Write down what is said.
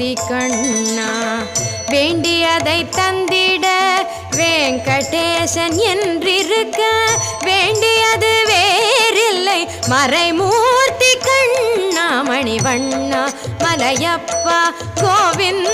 மூர்த்தி கண்ணா வேண்டியதை தந்திட வெங்கடேசன் என்றிருக்க வேண்டியது வேறில்லை. மறைமூர்த்தி கண்ணா மணிவண்ணா மலையப்பா கோவிந்தா